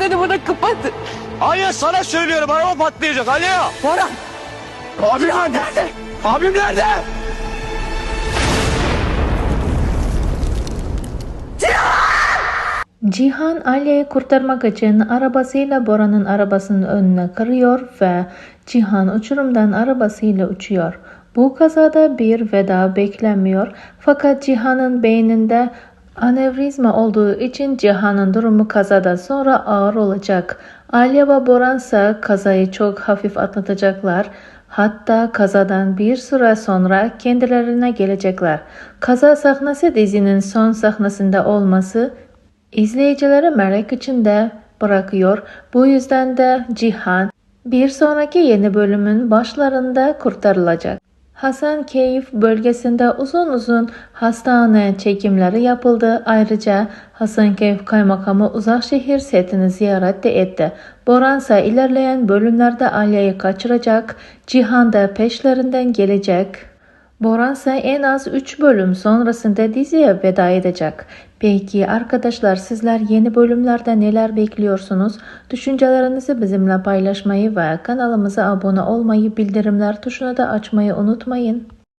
da kapat. Alya sana söylüyorum araba patlayacak Alya. Bora. Abim nerede? Abim nerede? Cihan Ali'yi kurtarmak için arabasıyla Bora'nın arabasının önüne kırıyor ve Cihan uçurumdan arabasıyla uçuyor. Bu kazada bir veda beklenmiyor fakat Cihan'ın beyninde anevrizma olduğu için Cihan'ın durumu kazadan sonra ağır olacak. Alya ve Boran ise kazayı çok hafif atlatacaklar. Hatta kazadan bir süre sonra kendilerine gelecekler. Kaza sahnesi dizinin son sahnesinde olması İzleyicileri merak içinde bırakıyor. Bu yüzden de Cihan bir sonraki yeni bölümün başlarında kurtarılacak. Hasan Keyif bölgesinde uzun uzun hastane çekimleri yapıldı. Ayrıca Hasan Keyif kaymakamı Uzakşehir setini ziyaret de etti. Boran ise ilerleyen bölümlerde Alya'yı kaçıracak. Cihan da peşlerinden gelecek. Boran ise en az 3 bölüm sonrasında diziye veda edecek. Peki arkadaşlar sizler yeni bölümlerde neler bekliyorsunuz? Düşüncelerinizi bizimle paylaşmayı ve kanalımıza abone olmayı, bildirimler tuşuna da açmayı unutmayın.